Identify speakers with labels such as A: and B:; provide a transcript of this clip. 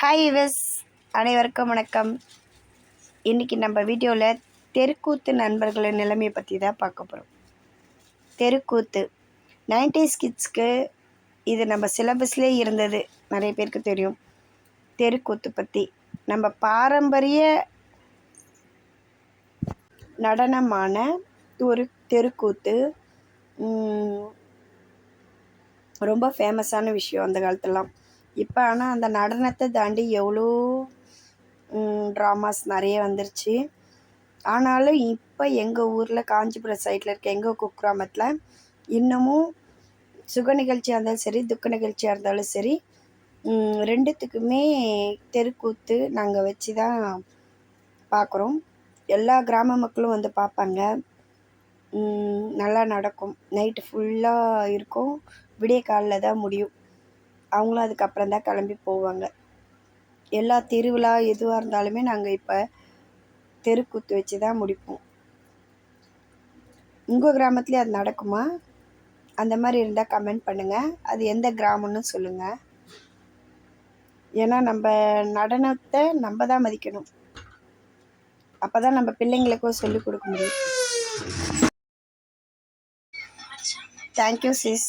A: Hi விஸ் அனைவருக்கும் வணக்கம். இன்றைக்கி நம்ம வீடியோவில் தெருக்கூத்து நண்பர்களின் நிலைமையை பற்றி தான் பார்க்க போகிறோம் தெருக்கூத்து. நைன்டிஸ் கிட்ஸ்க்கு இது நம்ம சிலபஸ்லேயே இருந்தது. நிறைய பேருக்கு தெரியும். தெருக்கூத்து பற்றி நம்ம பாரம்பரிய நடனமான ஒரு தெருக்கூத்து ரொம்ப ஃபேமஸான விஷயம் அந்த காலத்துலலாம். இப்போ ஆனால் அந்த நடனத்தை தாண்டி எவ்வளோ ட்ராமாஸ் நிறைய வந்துருச்சு. ஆனாலும் இப்போ எங்கள் ஊரில் காஞ்சிபுரம் சைடில் இருக்க எங்கள் குக்கிராமத்தில் இன்னமும் சுக நிகழ்ச்சியாக இருந்தாலும் சரி துக்க நிகழ்ச்சியாக இருந்தாலும் சரி ரெண்டுத்துக்குமே தெருக்கூத்து நாங்கள் வச்சு தான் பார்க்குறோம் எல்லா கிராம மக்களும் வந்து பார்ப்பாங்க நல்லா நடக்கும். நைட்டு ஃபுல்லாக இருக்கும். விடிய காலில் தான் முடியும். அவங்களும் அதுக்கப்புறம் தான் கிளம்பி போவாங்க. எல்லா திருவிழா எதுவாக இருந்தாலுமே நாங்கள் இப்போ தெருக்கூத்து வச்சு தான் முடிப்போம். உங்கள் கிராமத்துலேயே அது நடக்குமா? அந்த மாதிரி இருந்தால் கமெண்ட் பண்ணுங்கள் அது எந்த கிராமம்னு சொல்லுங்கள் ஏன்னா நம்ம நடனத்தை நம்ம தான் மதிக்கணும். அப்போ தான் நம்ம பிள்ளைங்களுக்கும் சொல்லிக் கொடுக்க முடியும். Thank you sis